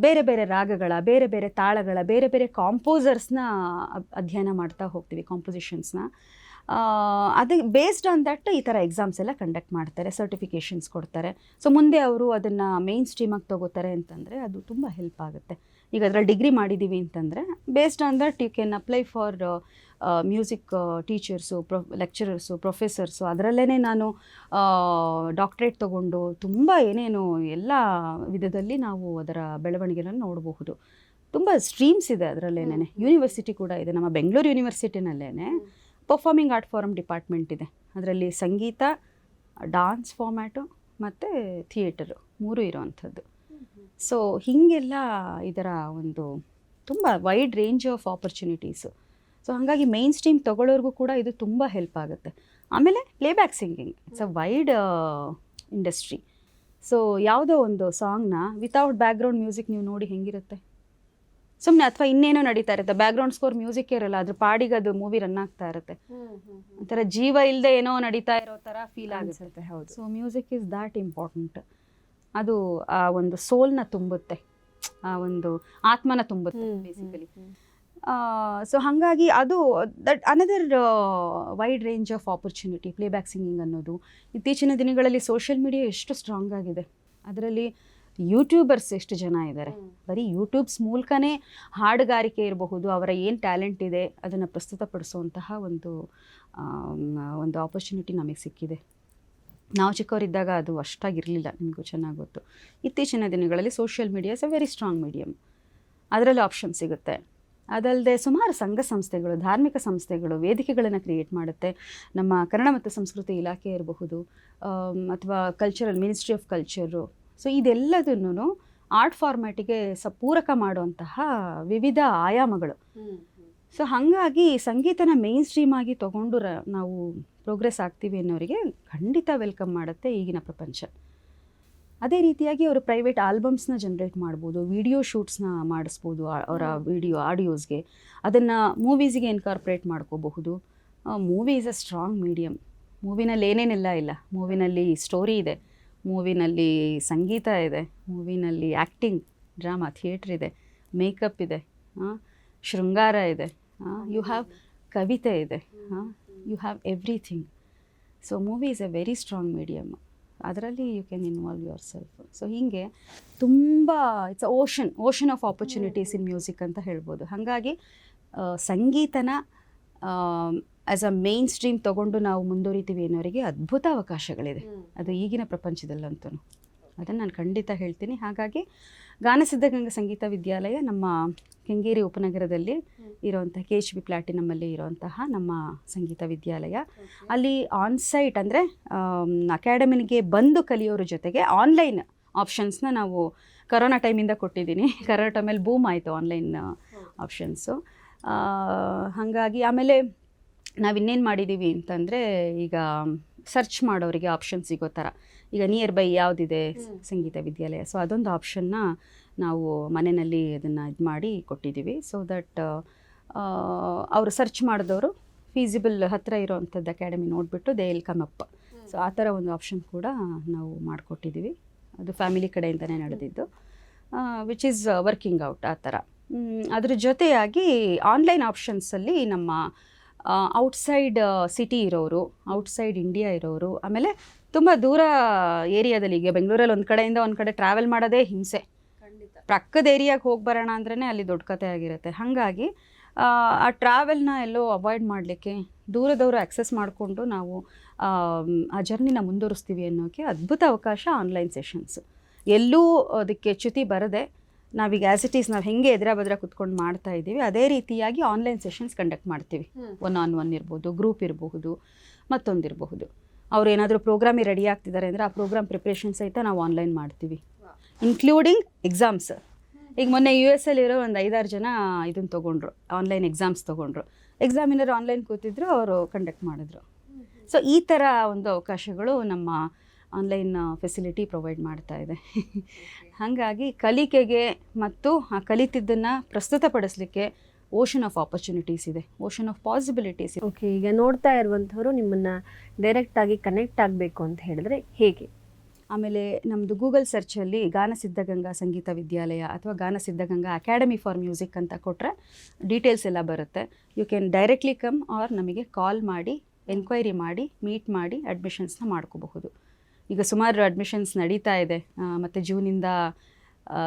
ಬೇರೆ ಬೇರೆ ರಾಗಗಳ, ಬೇರೆ ಬೇರೆ ತಾಳಗಳ, ಬೇರೆ ಬೇರೆ ಕಾಂಪೋಸರ್ಸ್ನ ಅಧ್ಯಯನ ಮಾಡ್ತಾ ಹೋಗ್ತೀವಿ ಕಾಂಪೋಸಿಷನ್ಸ್ನ ಅದು ಬೇಸ್ಡ್ ಆನ್ ದಟ್ ಈ ಥರ ಎಕ್ಸಾಮ್ಸ್ ಎಲ್ಲ ಕಂಡಕ್ಟ್ ಮಾಡ್ತಾರೆ ಸರ್ಟಿಫಿಕೇಷನ್ಸ್ ಕೊಡ್ತಾರೆ. ಸೊ ಮುಂದೆ ಅವರು ಅದನ್ನು ಮೇನ್ ಸ್ಟ್ರೀಮಾಗಿ ತೊಗೋತಾರೆ ಅಂತಂದರೆ ಅದು ತುಂಬ ಹೆಲ್ಪ್ ಆಗುತ್ತೆ. ಈಗ ಅದರಲ್ಲಿ ಡಿಗ್ರಿ ಮಾಡಿದ್ದೀವಿ ಅಂತಂದರೆ based on that you can apply for music teachers pro lecturers professors ಅದರಲ್ಲೇ ನಾನು ಡಾಕ್ಟ್ರೇಟ್ ತಗೊಂಡು ತುಂಬ ಏನೇನು ಎಲ್ಲ ವಿಧದಲ್ಲಿ ನಾವು ಅದರ ಬೆಳವಣಿಗೆಯನ್ನು ನೋಡಬಹುದು. ತುಂಬ ಸ್ಟ್ರೀಮ್ಸ್ ಇದೆ ಅದರಲ್ಲೇನೆ. ಯೂನಿವರ್ಸಿಟಿ ಕೂಡ ಇದೆ. ನಮ್ಮ ಬೆಂಗಳೂರು ಯೂನಿವರ್ಸಿಟಿನಲ್ಲೇ ಪರ್ಫಾರ್ಮಿಂಗ್ ಆರ್ಟ್ ಫಾರಮ್ ಡಿಪಾರ್ಟ್ಮೆಂಟ್ ಇದೆ. ಅದರಲ್ಲಿ ಸಂಗೀತ ಡಾನ್ಸ್ ಫಾರ್ಮ್ಯಾಟು ಮತ್ತು ಥಿಯೇಟರು ಮೂರು ಇರೋವಂಥದ್ದು. ಸೊ ಹೀಗೆಲ್ಲ ಇದರ ಒಂದು ತುಂಬ wide range of opportunities so ಹಾಗಾಗಿ ಮೈನ್ ಸ್ಟ್ರೀಮ್ ತೊಗೊಳ್ಳೋರ್ಗೂ ಕೂಡ ಇದು ತುಂಬ ಹೆಲ್ಪ್ ಆಗುತ್ತೆ. ಆಮೇಲೆ playback singing it's a wide industry so ಯಾವುದೋ ಒಂದು ಸಾಂಗ್ನ ವಿತೌಟ್ ಬ್ಯಾಕ್ಗ್ರೌಂಡ್ ಮ್ಯೂಸಿಕ್ ನೀವು ನೋಡಿ ಹೆಂಗಿರುತ್ತೆ? ಸುಮ್ಮನೆ ಅಥವಾ ಇನ್ನೇನೋ ನಡೀತಾ ಇರುತ್ತೆ. ಬ್ಯಾಕ್ಗ್ರೌಂಡ್ ಸ್ಕೋರ್ ಮ್ಯೂಸಿಕ್ ಇರಲ್ಲ ಅದ್ರ ಪಾಡಿಗೆ ಅದು ಮೂವಿ ರನ್ ಆಗ್ತಾ ಇರುತ್ತೆ. ಒಂಥರ ಜೀವ ಇಲ್ಲದೆ ಏನೋ ನಡೀತಾ ಇರೋ ಥರ ಫೀಲ್ ಆಗಿರುತ್ತೆ ಹೌದು. So music is that important ಅದು ಆ ಒಂದು ಸೋಲ್ನ ತುಂಬುತ್ತೆ. ಆ ಒಂದು ಆತ್ಮನ ತುಂಬುತ್ತೆ ಬೇಸಿಕಲಿ ಸೊ ಹಾಗಾಗಿ ಅದು that another wide range of opportunity playback singing ಅನ್ನೋದು. ಇತ್ತೀಚಿನ ದಿನಗಳಲ್ಲಿ ಸೋಷಿಯಲ್ ಮೀಡಿಯಾ ಎಷ್ಟು ಸ್ಟ್ರಾಂಗ್ ಆಗಿದೆ. ಅದರಲ್ಲಿ ಯೂಟ್ಯೂಬರ್ಸ್ ಎಷ್ಟು ಜನ ಇದ್ದಾರೆ. ಬರೀ ಯೂಟ್ಯೂಬ್ಸ್ ಮೂಲಕನೇ ಹಾಡುಗಾರಿಕೆ ಇರಬಹುದು ಅವರ ಏನು ಟ್ಯಾಲೆಂಟ್ ಇದೆ ಅದನ್ನು ಪ್ರಸ್ತುತಪಡಿಸುವಂತಹ ಒಂದು ಒಂದು ಆಪರ್ಚುನಿಟಿ ನಮಗೆ ಸಿಕ್ಕಿದೆ. ನಾವು ಚಿಕ್ಕವರಿದ್ದಾಗ ಅದು ಅಷ್ಟಾಗಿರಲಿಲ್ಲ ನಿಮಗೂ ಚೆನ್ನಾಗಿ ಗೊತ್ತು. ಇತ್ತೀಚಿನ ದಿನಗಳಲ್ಲಿ social media is a very strong medium ಅದರಲ್ಲಿ ಆಪ್ಷನ್ ಸಿಗುತ್ತೆ. ಅದಲ್ಲದೆ ಸುಮಾರು ಸಂಘ ಸಂಸ್ಥೆಗಳು ಧಾರ್ಮಿಕ ಸಂಸ್ಥೆಗಳು ವೇದಿಕೆಗಳನ್ನು ಕ್ರಿಯೇಟ್ ಮಾಡುತ್ತೆ. ನಮ್ಮ ಕನ್ನಡ ಮತ್ತು ಸಂಸ್ಕೃತಿ ಇಲಾಖೆ ಇರಬಹುದು ಅಥವಾ cultural ministry of culture so ಇದೆಲ್ಲದನ್ನು art ಫಾರ್ಮ್ಯಾಟಿಗೆ ಸ ಪೂರಕ ಮಾಡುವಂತಹ ವಿವಿಧ ಆಯಾಮಗಳು. ಸೊ ಹಾಗಾಗಿ ಸಂಗೀತನ ಮೇನ್ ಸ್ಟ್ರೀಮ್ ಆಗಿ ತೊಗೊಂಡು ನಾವು ಪ್ರೋಗ್ರೆಸ್ ಆಗ್ತೀವಿ ಅನ್ನೋರಿಗೆ ಖಂಡಿತ ವೆಲ್ಕಮ್ ಮಾಡುತ್ತೆ ಈಗಿನ ಪ್ರಪಂಚ. ಅದೇ ರೀತಿಯಾಗಿ ಅವರು ಪ್ರೈವೇಟ್ ಆಲ್ಬಮ್ಸ್ನ ಜನ್ರೇಟ್ ಮಾಡ್ಬೋದು ವಿಡಿಯೋ ಶೂಟ್ಸ್ನ ಮಾಡಿಸ್ಬೋದು ಅವರ ವಿಡಿಯೋ ಆಡಿಯೋಸ್ಗೆ ಅದನ್ನು ಮೂವೀಸಿಗೆ ಇನ್ಕಾರ್ಪೊರೇಟ್ ಮಾಡ್ಕೋಬಹುದು. Movie is a strong medium ಮೂವಿನಲ್ಲಿ ಏನೇನೆಲ್ಲ ಇಲ್ಲ. ಮೂವಿನಲ್ಲಿ ಸ್ಟೋರಿ ಇದೆ. ಮೂವಿನಲ್ಲಿ ಸಂಗೀತ ಇದೆ. ಮೂವಿನಲ್ಲಿ ಆ್ಯಕ್ಟಿಂಗ್ ಡ್ರಾಮಾ ಥಿಯೇಟ್ರ್ ಇದೆ. ಮೇಕಪ್ ಇದೆ. ಶೃಂಗಾರ ಇದೆ. ಯು ಹ್ಯಾವ್ ಕವಿತೆ ಇದೆ. You have everything so movie is a very strong medium ಅದರಲ್ಲಿ you can involve yourself so ಹೀಗೆ ತುಂಬ it's ocean ocean of opportunities in music ಅಂತ ಹೇಳ್ಬೋದು. ಹಾಗಾಗಿ ಸಂಗೀತನ ಆ್ಯಸ್ ಅ ಮೇನ್ ಸ್ಟ್ರೀಮ್ ತೊಗೊಂಡು ನಾವು ಮುಂದುವರಿತೀವಿ ಅನ್ನೋರಿಗೆ ಅದ್ಭುತ ಅವಕಾಶಗಳಿದೆ. ಅದು ಈಗಿನ ಪ್ರಪಂಚದಲ್ಲಂತೂ. ಅದನ್ನು ನಾನು ಖಂಡಿತ ಹೇಳ್ತೀನಿ. ಹಾಗಾಗಿ ಗಾನಸಿದ್ಧಗಂಗಾ ಸಂಗೀತ ವಿದ್ಯಾಲಯ ನಮ್ಮ ಕೆಂಗೇರಿ ಉಪನಗರದಲ್ಲಿ ಇರುವಂಥ ಕೆ ಎಚ್ ಬಿ ಪ್ಲಾಟಿನಮ್ಮಲ್ಲಿ ಇರುವಂತಹ ನಮ್ಮ ಸಂಗೀತ ವಿದ್ಯಾಲಯ. ಅಲ್ಲಿ ಆನ್ಸೈಟ್ ಅಂದರೆ ಅಕಾಡೆಮಿಗೆ ಬಂದು ಕಲಿಯೋರ ಜೊತೆಗೆ ಆನ್ಲೈನ್ ಆಪ್ಷನ್ಸ್ನ ನಾವು ಕರೋನಾ ಟೈಮಿಂದ ಕೊಟ್ಟಿದ್ದೀನಿ. ಕರೋನಾ ಟೈಮಲ್ಲಿ ಬೂಮ್ ಆಯಿತು ಆನ್ಲೈನ್ ಆಪ್ಷನ್ಸು ಹಾಗಾಗಿ ಆಮೇಲೆ ನಾವು ಇನ್ನೇನು ಮಾಡಿದ್ದೀವಿ ಅಂತಂದರೆ ಈಗ ಸರ್ಚ್ ಮಾಡೋರಿಗೆ ಆಪ್ಷನ್ ಸಿಗೋ ಥರ ಈಗ ನಿಯರ್ ಬೈ ಯಾವುದಿದೆ ಸಂಗೀತ ವಿದ್ಯಾಲಯ. ಸೊ ಅದೊಂದು ಆಪ್ಷನ್ನ ನಾವು ಮನೆಯಲ್ಲಿ ಅದನ್ನು ಇದು ಮಾಡಿ ಕೊಟ್ಟಿದ್ದೀವಿ. ಸೊ ದಟ್ ಅವರು ಸರ್ಚ್ ಮಾಡಿದವರು ಫೀಸಿಬಲ್ ಹತ್ತಿರ ಇರೋವಂಥದ್ದು ಅಕಾಡೆಮಿ ನೋಡಿಬಿಟ್ಟು they'll come up so ಆ ಥರ ಒಂದು ಆಪ್ಷನ್ ಕೂಡ ನಾವು ಮಾಡಿಕೊಟ್ಟಿದ್ದೀವಿ. ಅದು ಫ್ಯಾಮಿಲಿ ಕಡೆಯಿಂದನೇ ನಡೆದಿದ್ದು. ವಿಚ್ ಈಸ್ ವರ್ಕಿಂಗ್ ಔಟ್ ಆ ಥರ ಅದ್ರ ಜೊತೆಯಾಗಿ ಆನ್ಲೈನ್ ಆಪ್ಷನ್ಸಲ್ಲಿ ನಮ್ಮ ಔಟ್ಸೈಡ್ ಸಿಟಿ ಇರೋರು ಔಟ್ಸೈಡ್ ಇಂಡಿಯಾ ಇರೋರು, ಆಮೇಲೆ ತುಂಬ ದೂರ ಏರಿಯಾದಲ್ಲಿ ಈಗ ಬೆಂಗಳೂರಲ್ಲಿ ಒಂದು ಕಡೆಯಿಂದ ಒಂದು ಕಡೆ ಟ್ರಾವೆಲ್ ಮಾಡೋದೇ ಹಿಂಸೆ. ಪಕ್ಕದ ಏರಿಯಾಗೆ ಹೋಗಿ ಬರೋಣ ಅಂದ್ರೇ ಅಲ್ಲಿ ದೊಡ್ಡ ಕತೆ ಆಗಿರುತ್ತೆ. ಹಾಗಾಗಿ ಆ, ಟ್ರಾವೆಲ್ನ ಎಲ್ಲೋ ಅವಾಯ್ಡ್ ಮಾಡಲಿಕ್ಕೆ ದೂರದವರು ಆಕ್ಸೆಸ್ ಮಾಡಿಕೊಂಡು ನಾವು ಆ ಜರ್ನಿನ ಮುಂದುವರಿಸ್ತೀವಿ ಅನ್ನೋಕ್ಕೆ ಅದ್ಭುತ ಅವಕಾಶ ಆನ್ಲೈನ್ ಸೆಷನ್ಸ್ ಎಲ್ಲೂ ಅದಕ್ಕೆ ಚ್ಯುತಿ ಬರದೆ ನಾವೀಗ ಆಸ್ ಇಟ್ ಈಸ್ ನಾವು ಹೆಂಗೆ ಎದುರ ಬದ್ರ ಕುತ್ಕೊಂಡು ಮಾಡ್ತಾ ಇದ್ದೀವಿ ಅದೇ ರೀತಿಯಾಗಿ ಆನ್ಲೈನ್ ಸೆಷನ್ಸ್ ಕಂಡಕ್ಟ್ ಮಾಡ್ತೀವಿ. ಒನ್ ಆನ್ ಒನ್ ಇರ್ಬೋದು ಗ್ರೂಪ್ ಇರಬಹುದು ಮತ್ತೊಂದಿರಬಹುದು. ಅವ್ರು ಏನಾದರೂ ಪ್ರೋಗ್ರಾಮಿಗೆ ರೆಡಿ ಆಗ್ತಿದ್ದಾರೆ ಅಂದರೆ ಆ ಪ್ರೋಗ್ರಾಮ್ ಪ್ರಿಪ್ರೇಷನ್ ಸಹಿತ ನಾವು ಆನ್ಲೈನ್ ಮಾಡ್ತೀವಿ. ಇನ್ಕ್ಲೂಡಿಂಗ್ ಎಕ್ಸಾಮ್ಸ್ ಈಗ ಮೊನ್ನೆ ಯು ಎಸ್ ಅಲ್ಲಿ ಇರೋ ಒಂದು ಐದಾರು ಜನ ಇದನ್ನು ತೊಗೊಂಡ್ರು ಆನ್ಲೈನ್ ಎಕ್ಸಾಮ್ಸ್ ತೊಗೊಂಡ್ರು. ಎಕ್ಸಾಮಿನರ್ ಆನ್ಲೈನ್ ಕೂತಿದ್ರು, ಅವರು ಕಂಡಕ್ಟ್ ಮಾಡಿದ್ರು. ಸೊ ಈ ಥರ ಒಂದು ಅವಕಾಶಗಳು ನಮ್ಮ ಆನ್ಲೈನ್ ಫೆಸಿಲಿಟಿ ಪ್ರೊವೈಡ್ ಮಾಡ್ತಾ ಇದೆ. ಹಾಗಾಗಿ ಕಲಿಕೆಗೆ ಮತ್ತು ಆ ಕಲಿತಿದ್ದನ್ನು ಪ್ರಸ್ತುತಪಡಿಸಲಿಕ್ಕೆ ಓಷನ್ ಆಫ್ ಆಪರ್ಚುನಿಟೀಸ್ ಇದೆ ಓಷನ್ ಆಫ್ ಪಾಸಿಬಿಲಿಟೀಸ್ ಓಕೆ ಈಗ ನೋಡ್ತಾ ಇರುವಂಥವ್ರು ನಿಮ್ಮನ್ನ ಡೈರೆಕ್ಟ್ ಆಗಿ ಕನೆಕ್ಟ್ ಆಗಬೇಕು ಅಂತ ಹೇಳಿದ್ರೆ ಹೇಗೆ? ಆಮೇಲೆ ನಮ್ಮದು ಗೂಗಲ್ ಸರ್ಚಲ್ಲಿ ಗಾನ ಸಿದ್ಧಗಂಗಾ ಸಂಗೀತ ವಿದ್ಯಾಲಯ ಅಥವಾ ಗಾನ ಸಿದ್ಧಗಂಗಾ ಅಕಾಡೆಮಿ ಫಾರ್ ಮ್ಯೂಸಿಕ್ ಅಂತ ಕೊಟ್ಟರೆ ಡೀಟೇಲ್ಸ್ ಎಲ್ಲ ಬರುತ್ತೆ. You can directly come or ನಮಗೆ ಕಾಲ್ ಮಾಡಿ ಎನ್ಕ್ವೈರಿ ಮಾಡಿ ಮೀಟ್ ಮಾಡಿ ಅಡ್ಮಿಷನ್ಸ್ನ ಮಾಡ್ಕೋಬಹುದು. ಈಗ ಸುಮಾರು ಅಡ್ಮಿಷನ್ಸ್ ನಡೀತಾ ಇದೆ. ಮತ್ತು ಜೂನಿಂದ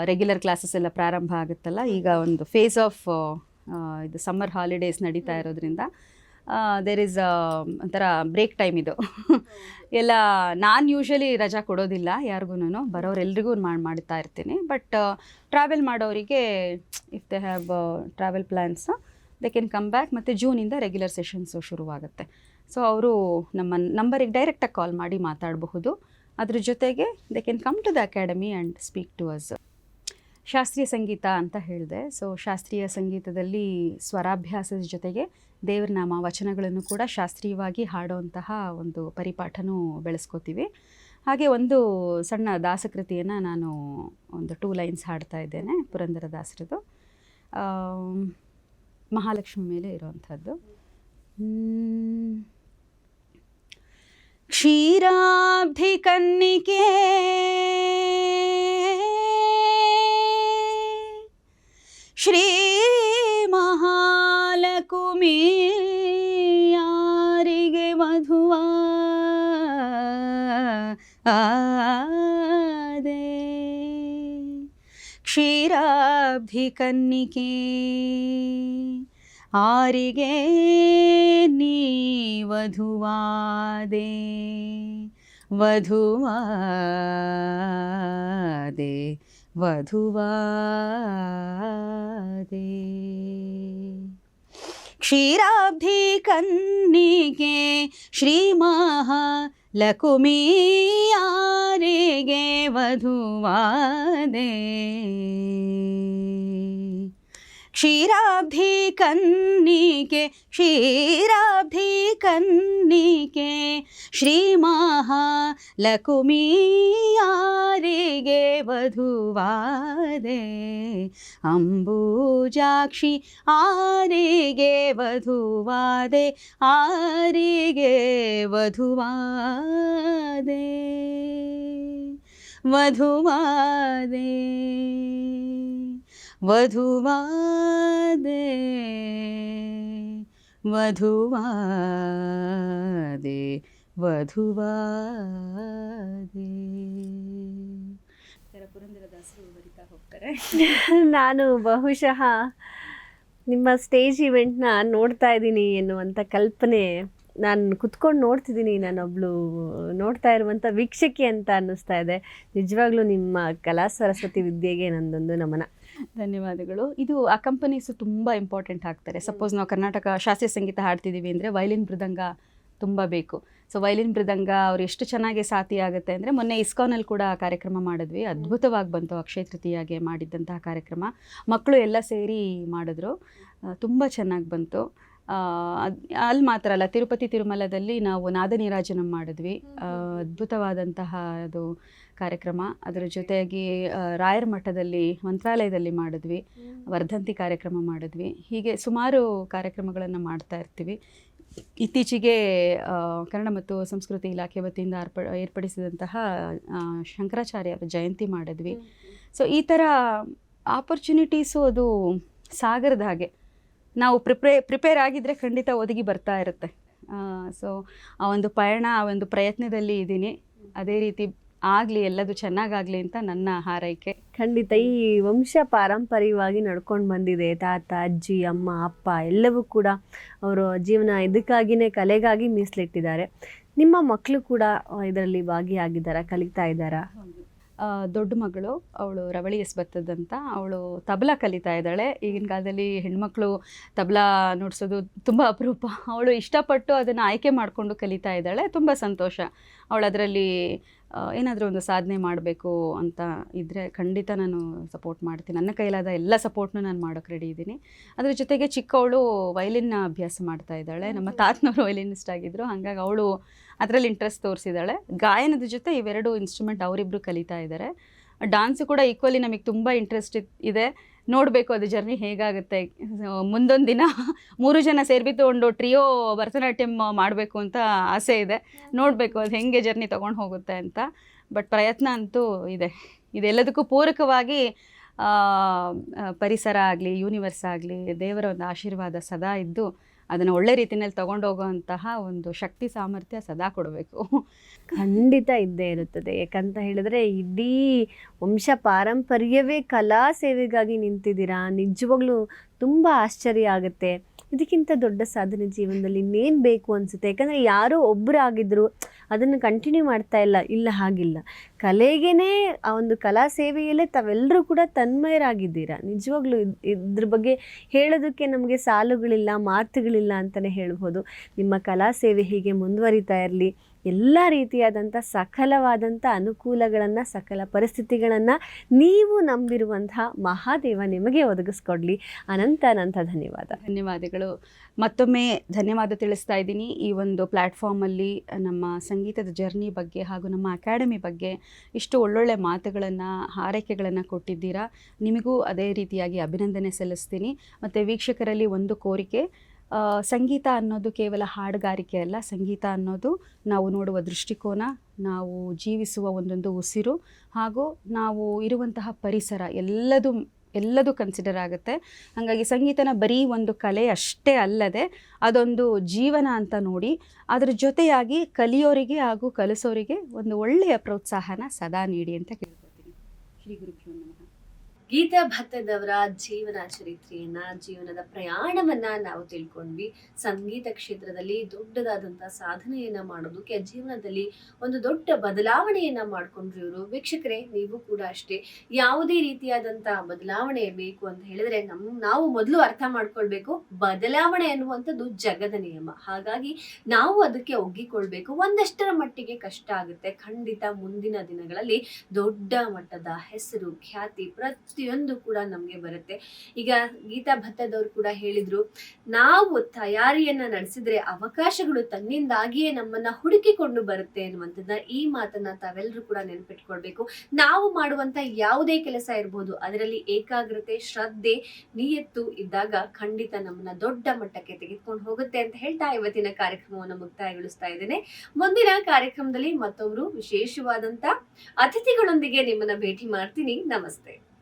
ರೆಗ್ಯುಲರ್ ಕ್ಲಾಸಸ್ ಎಲ್ಲ ಪ್ರಾರಂಭ ಆಗುತ್ತಲ್ಲ, ಈಗ ಒಂದು ಫೇಸ್ ಆಫ್ ಇದು ಸಮ್ಮರ್ ಹಾಲಿಡೇಸ್ ನಡೀತಾ ಇರೋದ್ರಿಂದ ದೇರ್ ಇಸ್ ಒಂಥರ ಬ್ರೇಕ್ ಟೈಮ್ ಇದು. ಎಲ್ಲ ನಾನು ಯೂಶ್ವಲಿ ರಜಾ ಕೊಡೋದಿಲ್ಲ ಯಾರಿಗೂ ಬರೋರೆಲ್ರಿಗೂ ಮಾಡಿ, ಮಾಡ್ತಾ ಇರ್ತೀನಿ. ಬಟ್ ಟ್ರಾವೆಲ್ ಮಾಡೋರಿಗೆ if they have travel plans they can come back ಮತ್ತು ಜೂನಿಂದ ರೆಗ್ಯುಲರ್ ಸೆಷನ್ಸು ಶುರುವಾಗುತ್ತೆ. ಸೊ ಅವರು ನಮ್ಮ ನಂಬರಿಗೆ ಡೈರೆಕ್ಟಾಗಿ ಕಾಲ್ ಮಾಡಿ ಮಾತಾಡಬಹುದು. ಅದ್ರ ಜೊತೆಗೆ they can come to the academy and speak to us ಶಾಸ್ತ್ರೀಯ ಸಂಗೀತ ಅಂತ ಹೇಳಿದೆ. ಸೊ ಶಾಸ್ತ್ರೀಯ ಸಂಗೀತದಲ್ಲಿ ಸ್ವರಾಭ್ಯಾಸದ ಜೊತೆಗೆ ದೇವ್ರ ನಾಮ ವಚನಗಳನ್ನು ಕೂಡ ಶಾಸ್ತ್ರೀಯವಾಗಿ ಹಾಡುವಂತಹ ಒಂದು ಪರಿಪಾಠನೂ ಬೆಳೆಸ್ಕೋತೀವಿ. ಹಾಗೆ ಒಂದು ಸಣ್ಣ ದಾಸಕೃತಿಯನ್ನು ನಾನು ಒಂದು ಟೂ ಲೈನ್ಸ್ ಹಾಡ್ತಾ ಇದ್ದೇನೆ, ಪುರಂದರ ದಾಸರದು. ಮಹಾಲಕ್ಷ್ಮಿ ಮೇಲೆ ಇರುವಂಥದ್ದು. ಕ್ಷೀರಾಭಿ ಕನ್ನಿಕೆ ಶ್ರೀ ಮಹಾಲಕುಮಿ ಯಾರಿಗೆ ಮಧುವ ಆದೆ. ಕ್ಷೀರಾಭಿ ಕನ್ನಿಕೆ ಆರಿಗೆ ನೀ ವಧುವಾದೆ ವಧುವಾದೆ. ವಧುವಾದೆ ಕ್ಷೀರಾಬ್ಧಿ ಕನ್ನಿಗೆ ಶ್ರೀ ಲಕುಮಿಯಾರಿಗೆ ವಧುವಾದೆ ಕ್ಷೀರಾಬ್ಧಿ ಕನ್ನಿಕೆ ಕ್ಷೀರಾಬ್ಧಿ ಕನ್ನಿಕೆ ಶ್ರೀ ಲಕುಮಿಯಾರಿಗೆ ವಧುವಾದೆ ಅಂಬೂಜಾಕ್ಷಿ ಆರಿಗೆ ವಧುವಾದೆ ಆರಿಗೆ ವಧುವಾದೆ ವಧುವಾದೆ ವಧುವಾದೆ ವಧುವಾದೆ ವಧುವಾದೆ. ಪುರಂದರದಾಸರು ಬರಿತಾ ಹೋಗ್ತಾರೆ. ನಾನು ಬಹುಶಃ ನಿಮ್ಮ ಸ್ಟೇಜ್ ಇವೆಂಟ್ನ ನೋಡ್ತಾ ಇದ್ದೀನಿ ಎನ್ನುವಂಥ ಕಲ್ಪನೆ ನಾನು ಕುತ್ಕೊಂಡು ನೋಡ್ತಿದ್ದೀನಿ ನಾನೊಬ್ಳು ನೋಡ್ತಾ ಇರುವಂಥ ವೀಕ್ಷಕಿ ಅಂತ ಅನ್ನಿಸ್ತಾ ಇದೆ. ನಿಜವಾಗ್ಲೂ ನಿಮ್ಮ ಕಲಾ ಸರಸ್ವತಿ ವಿದ್ಯೆಗೆ ನಂದೊಂದು ನಮನ. ಧನ್ಯವಾದಗಳು. ಇದು ಆ ಕಂಪನೀಸ್ ತುಂಬ ಇಂಪಾರ್ಟೆಂಟ್ ಆಗ್ತಾರೆ. ಸಪೋಸ್ ನಾವು ಕರ್ನಾಟಕ ಶಾಸ್ತ್ರೀಯ ಸಂಗೀತ ಹಾಡ್ತಿದ್ದೀವಿ ಅಂದರೆ ವೈಲಿನ್ ಮೃದಂಗ ತುಂಬ ಬೇಕು. ಸೊ ವೈಲಿನ್ ಮೃದಂಗ ಅವ್ರು ಎಷ್ಟು ಚೆನ್ನಾಗಿ ಸಾಥಿ ಆಗುತ್ತೆ ಅಂದರೆ ಮೊನ್ನೆ ಇಸ್ಕಾನಲ್ಲಿ ಕೂಡ ಕಾರ್ಯಕ್ರಮ ಮಾಡಿದ್ವಿ. ಅದ್ಭುತವಾಗಿ ಬಂತು ಅಕ್ಷಯ ತೃತೀಯಾಗೆ ಮಾಡಿದ್ದಂತಹ ಕಾರ್ಯಕ್ರಮ. ಮಕ್ಕಳು ಎಲ್ಲ ಸೇರಿ ಮಾಡಿದ್ರು. ತುಂಬ ಚೆನ್ನಾಗಿ ಬಂತು. ಅಲ್ಲಿ ಮಾತ್ರ ಅಲ್ಲ ತಿರುಪತಿ ತಿರುಮಲದಲ್ಲಿ ನಾವು ನಾದ ನೀರಾಜನ ಮಾಡಿದ್ವಿ ಅದ್ಭುತವಾದಂತಹ ಅದು ಕಾರ್ಯಕ್ರಮ. ಅದರ ಜೊತೆಗೆ ರಾಯರ್ ಮಠದಲ್ಲಿ ಮಂತ್ರಾಲಯದಲ್ಲಿ ಮಾಡಿದ್ವಿ. ವರ್ಧಂತಿ ಕಾರ್ಯಕ್ರಮ ಮಾಡಿದ್ವಿ. ಹೀಗೆ ಸುಮಾರು ಕಾರ್ಯಕ್ರಮಗಳನ್ನು ಮಾಡ್ತಾ ಇರ್ತೀವಿ. ಇತ್ತೀಚೆಗೆ ಕನ್ನಡ ಮತ್ತು ಸಂಸ್ಕೃತಿ ಇಲಾಖೆ ವತಿಯಿಂದ ಅರ್ಪ ಏರ್ಪಡಿಸಿದಂತಹ ಶಂಕರಾಚಾರ್ಯ ಅವರ ಜಯಂತಿ ಮಾಡಿದ್ವಿ. ಸೊ ಈ ಥರ ಆಪರ್ಚುನಿಟೀಸು ಅದು ಸಾಗರದ ಹಾಗೆ. ನಾವು ಪ್ರಿಪೇ ಪ್ರಿಪೇರ್ ಆಗಿದ್ದರೆ ಖಂಡಿತ ಒದಗಿ ಬರ್ತಾ ಇರುತ್ತೆ. ಸೊ ಆ ಒಂದು ಪಯಣ ಆ ಒಂದು ಪ್ರಯತ್ನದಲ್ಲಿ ಇದ್ದೀನಿ ಅದೇ ರೀತಿ ಆಗಲಿ ಎಲ್ಲದು ಚೆನ್ನಾಗಾಗಲಿ ಅಂತ ನನ್ನ ಹಾರೈಕೆ. ಖಂಡಿತ ಈ ವಂಶ ಪಾರಂಪರ್ಯವಾಗಿ ನಡ್ಕೊಂಡು ಬಂದಿದೆ. ತಾತ ಅಜ್ಜಿ ಅಮ್ಮ ಅಪ್ಪ ಎಲ್ಲವೂ ಕೂಡ ಅವರು ಜೀವನ ಇದಕ್ಕಾಗಿಯೇ ಕಲೆಗಾಗಿ ಮೀಸಲಿಟ್ಟಿದ್ದಾರೆ. ನಿಮ್ಮ ಮಕ್ಕಳು ಕೂಡ ಇದರಲ್ಲಿ ಭಾಗಿಯಾಗಿದ್ದಾರಾ ಕಲಿತಾ ಇದ್ದಾರಾ? ದೊಡ್ಡ ಮಗಳು ಅವಳು ರವಳಿ ಎಸ್ ಬತ್ತದಂತ ಅವಳು ತಬಲಾ ಕಲಿತಾ ಇದ್ದಾಳೆ. ಈಗಿನ ಕಾಲದಲ್ಲಿ ಹೆಣ್ಮಕ್ಳು ತಬಲಾ ನುಡಿಸೋದು ತುಂಬ ಅಪರೂಪ. ಅವಳು ಇಷ್ಟಪಟ್ಟು ಅದನ್ನು ಆಯ್ಕೆ ಮಾಡಿಕೊಂಡು ಕಲಿತಾ ಇದ್ದಾಳೆ ತುಂಬ ಸಂತೋಷ. ಅವಳು ಅದರಲ್ಲಿ ಏನಾದರೂ ಒಂದು ಸಾಧನೆ ಮಾಡಬೇಕು ಅಂತ ಇದ್ದರೆ ಖಂಡಿತ ನಾನು ಸಪೋರ್ಟ್ ಮಾಡ್ತೀನಿ. ನನ್ನ ಕೈಲಾದ ಎಲ್ಲ ಸಪೋರ್ಟ್ನು ನಾನು ಮಾಡೋಕ್ಕೆ ರೆಡಿ ಇದ್ದೀನಿ. ಅದ್ರ ಜೊತೆಗೆ ಚಿಕ್ಕವಳು ವಯಲಿನ್ನ ಅಭ್ಯಾಸ ಮಾಡ್ತಾ ಇದ್ದಾಳೆ. ನಮ್ಮ ತಾತನವರು ವಯಲಿನಿಸ್ಟ್ ಆಗಿದ್ದರು ಹಾಗಾಗಿ ಅವಳು ಅದರಲ್ಲಿ ಇಂಟ್ರೆಸ್ಟ್ ತೋರಿಸಿದ್ದಾಳೆ. ಗಾಯನದ ಜೊತೆ ಇವೆರಡು ಇನ್ಸ್ಟ್ರೂಮೆಂಟ್ ಅವರಿಬ್ಬರು ಕಲಿತಾ ಇದ್ದಾರೆ. ಡಾನ್ಸು ಕೂಡ ಈಕ್ವಲಿ ನಮಗೆ ತುಂಬ ಇಂಟ್ರೆಸ್ಟ್ ಇದೆ. ನೋಡಬೇಕು ಅದು ಜರ್ನಿ ಹೇಗಾಗುತ್ತೆ. ಮುಂದೊಂದು ದಿನ ಮೂರು ಜನ ಸೇರಿಬಿಟ್ಟು ಒಂದು ಟ್ರಿಯೋ ಭರತನಾಟ್ಯಂ ಮಾಡಬೇಕು ಅಂತ ಆಸೆ ಇದೆ. ನೋಡಬೇಕು ಅದು ಹೆಂಗೆ ಜರ್ನಿ ತೊಗೊಂಡು ಹೋಗುತ್ತೆ ಅಂತ. ಬಟ್ ಪ್ರಯತ್ನ ಅಂತೂ ಇದೆ. ಇದೆಲ್ಲದಕ್ಕೂ ಪೂರಕವಾಗಿ ಪರಿಸರ ಆಗಲಿ ಯೂನಿವರ್ಸ್ ಆಗಲಿ, ದೇವರ ಒಂದು ಆಶೀರ್ವಾದ ಸದಾ ಇದ್ದು ಅದನ್ನು ಒಳ್ಳೆ ರೀತಿಯಲ್ಲಿ ತಗೊಂಡು ಹೋಗುವಂತಹ ಒಂದು ಶಕ್ತಿ ಸಾಮರ್ಥ್ಯ ಸದಾ ಕೊಡಬೇಕು. ಖಂಡಿತ ಇದ್ದೇ ಇರುತ್ತದೆ. ಯಾಕಂತ ಹೇಳಿದ್ರೆ ಇಡೀ ವಂಶ ಪಾರಂಪರ್ಯವೇ ಕಲಾ ಸೇವೆಗಾಗಿ ನಿಂತಿದ್ದೀರಾ? ನಿಜವಾಗ್ಲೂ ತುಂಬ ಆಶ್ಚರ್ಯ ಆಗುತ್ತೆ. ಇದಕ್ಕಿಂತ ದೊಡ್ಡ ಸಾಧನೆ ಜೀವನದಲ್ಲಿ ಇನ್ನೇನು ಬೇಕು ಅನಿಸುತ್ತೆ? ಯಾಕಂದರೆ ಯಾರೋ ಒಬ್ಬರು ಆಗಿದ್ದರು ಅದನ್ನು ಕಂಟಿನ್ಯೂ ಮಾಡ್ತಾ ಇಲ್ಲ. ಇಲ್ಲ, ಹಾಗಿಲ್ಲ. ಕಲೆಗೇ ಆ ಒಂದು ಕಲಾ ಸೇವೆಯಲ್ಲೇ ತಾವೆಲ್ಲರೂ ಕೂಡ ತನ್ಮಯರಾಗಿದ್ದೀರಾ? ನಿಜವಾಗ್ಲೂ ಇದ್- ಇದ್ರ ಬಗ್ಗೆ ಹೇಳೋದಕ್ಕೆ ನಮಗೆ ಸಾಲುಗಳಿಲ್ಲ, ಮಾತುಗಳಿಲ್ಲ ಅಂತಲೇ ಹೇಳ್ಬೋದು. ನಿಮ್ಮ ಕಲಾ ಸೇವೆ ಹೀಗೆ ಮುಂದುವರಿತಾ ಇರಲಿ. ಎಲ್ಲ ರೀತಿಯಾದಂಥ ಸಕಲವಾದಂಥ ಅನುಕೂಲಗಳನ್ನು, ಸಕಲ ಪರಿಸ್ಥಿತಿಗಳನ್ನು ನೀವು ನಂಬಿರುವಂತಹ ಮಹಾದೇವ ನಿಮಗೆ ಒದಗಿಸ್ಕೊಡ್ಲಿ. ಅನಂತ ಅನಂತ ಧನ್ಯವಾದ. ಧನ್ಯವಾದಗಳು. ಮತ್ತೊಮ್ಮೆ ಧನ್ಯವಾದ ತಿಳಿಸ್ತಾ ಇದ್ದೀನಿ. ಈ ಒಂದು ಪ್ಲ್ಯಾಟ್ಫಾರ್ಮಲ್ಲಿ ನಮ್ಮ ಸಂಗೀತದ ಜರ್ನಿ ಬಗ್ಗೆ ಹಾಗೂ ನಮ್ಮ ಅಕಾಡೆಮಿ ಬಗ್ಗೆ ಇಷ್ಟು ಒಳ್ಳೊಳ್ಳೆ ಮಾತುಗಳನ್ನು, ಹಾರೈಕೆಗಳನ್ನು ಕೊಟ್ಟಿದ್ದೀರಾ. ನಿಮಗೂ ಅದೇ ರೀತಿಯಾಗಿ ಅಭಿನಂದನೆ ಸಲ್ಲಿಸ್ತೀನಿ. ಮತ್ತು ವೀಕ್ಷಕರಲ್ಲಿ ಒಂದು ಕೋರಿಕೆ ಸಂಗೀತ ಅನ್ನೋದು ಕೇವಲ ಹಾಡುಗಾರಿಕೆ ಅಲ್ಲ. ಸಂಗೀತ ಅನ್ನೋದು ನಾವು ನೋಡುವ ದೃಷ್ಟಿಕೋನ, ನಾವು ಜೀವಿಸುವ ಒಂದೊಂದು ಉಸಿರು ಹಾಗೂ ನಾವು ಇರುವಂತಹ ಪರಿಸರ ಎಲ್ಲದೂ ಎಲ್ಲದೂ ಕನ್ಸಿಡರ್ ಆಗುತ್ತೆ. ಹಾಗಾಗಿ ಸಂಗೀತನ ಬರೀ ಒಂದು ಕಲೆ ಅಷ್ಟೇ ಅಲ್ಲದೆ ಅದೊಂದು ಜೀವನ ಅಂತ ನೋಡಿ ಅದರ ಜೊತೆಯಾಗಿ ಕಲಿಯೋರಿಗೆ ಹಾಗೂ ಕಲಿಸೋರಿಗೆ ಒಂದು ಒಳ್ಳೆಯ ಪ್ರೋತ್ಸಾಹನ ಸದಾ ನೀಡಿ ಅಂತ ಕೇಳ್ಕೊಳ್ತೀನಿ. ಶ್ರೀ ಗುರುಭ್ಯೋ ಗೀತಾ ಭತ್ತದವರ ಜೀವನ ಚರಿತ್ರೆಯನ್ನ, ಜೀವನದ ಪ್ರಯಾಣವನ್ನ ನಾವು ತಿಳ್ಕೊಂಡ್ವಿ. ಸಂಗೀತ ಕ್ಷೇತ್ರದಲ್ಲಿ ದೊಡ್ಡದಾದಂತ ಸಾಧನೆಯನ್ನ ಮಾಡೋದಕ್ಕೆ ಜೀವನದಲ್ಲಿ ಒಂದು ದೊಡ್ಡ ಬದಲಾವಣೆಯನ್ನ ಮಾಡ್ಕೊಂಡ್ರು ಇವರು ವೀಕ್ಷಕರೇ, ನೀವು ಕೂಡ ಅಷ್ಟೇ. ಯಾವುದೇ ರೀತಿಯಾದಂತ ಬದಲಾವಣೆ ಬೇಕು ಅಂತ ಹೇಳಿದ್ರೆ ನಮ್, ನಾವು ಮೊದಲು ಅರ್ಥ ಮಾಡ್ಕೊಳ್ಬೇಕು, ಬದಲಾವಣೆ ಅನ್ನುವಂಥದ್ದು ಜಗದ ನಿಯಮ. ಹಾಗಾಗಿ ನಾವು ಅದಕ್ಕೆ ಒಗ್ಗಿಕೊಳ್ಬೇಕು. ಒಂದಷ್ಟರ ಮಟ್ಟಿಗೆ ಕಷ್ಟ ಆಗುತ್ತೆ. ಖಂಡಿತ ಮುಂದಿನ ದಿನಗಳಲ್ಲಿ ದೊಡ್ಡ ಮಟ್ಟದ ಹೆಸರು, ಖ್ಯಾತಿ ಪ್ರತಿಯೊಂದು ಕೂಡ ನಮಗೆ ಬರುತ್ತೆ. ಈಗ ಗೀತಾ ಭತ್ತದವ್ರು ಕೂಡ ಹೇಳಿದ್ರು, ನಾವು ತಯಾರಿಯನ್ನ ನಡೆಸಿದ್ರೆ ಅವಕಾಶಗಳು ತನ್ನಿಂದಾಗಿಯೇ ನಮ್ಮನ್ನ ಹುಡುಕಿಕೊಂಡು ಬರುತ್ತೆ ಅನ್ನುವಂಥದ್ದ ಈ ಮಾತನ್ನ ತಾವೆಲ್ಲರೂ ಕೂಡ ನೆನಪಿಟ್ಕೊಳ್ಬೇಕು. ನಾವು ಮಾಡುವಂತ ಯಾವುದೇ ಕೆಲಸ ಇರ್ಬೋದು, ಅದರಲ್ಲಿ ಏಕಾಗ್ರತೆ, ಶ್ರದ್ಧೆ, ನಿಯತ್ತು ಇದ್ದಾಗ ಖಂಡಿತ ನಮ್ಮನ್ನ ದೊಡ್ಡ ಮಟ್ಟಕ್ಕೆ ತೆಗೆದುಕೊಂಡು ಹೋಗುತ್ತೆ ಅಂತ ಹೇಳ್ತಾ ಇವತ್ತಿನ ಕಾರ್ಯಕ್ರಮವನ್ನು ಮುಕ್ತಾಯಗೊಳಿಸ್ತಾ ಇದ್ದೇನೆ. ಮುಂದಿನ ಕಾರ್ಯಕ್ರಮದಲ್ಲಿ ಮತ್ತೊಬ್ರು ವಿಶೇಷವಾದಂತ ಅತಿಥಿಗಳೊಂದಿಗೆ ನಿಮ್ಮನ್ನ ಭೇಟಿ ಮಾಡ್ತೀನಿ. ನಮಸ್ತೆ.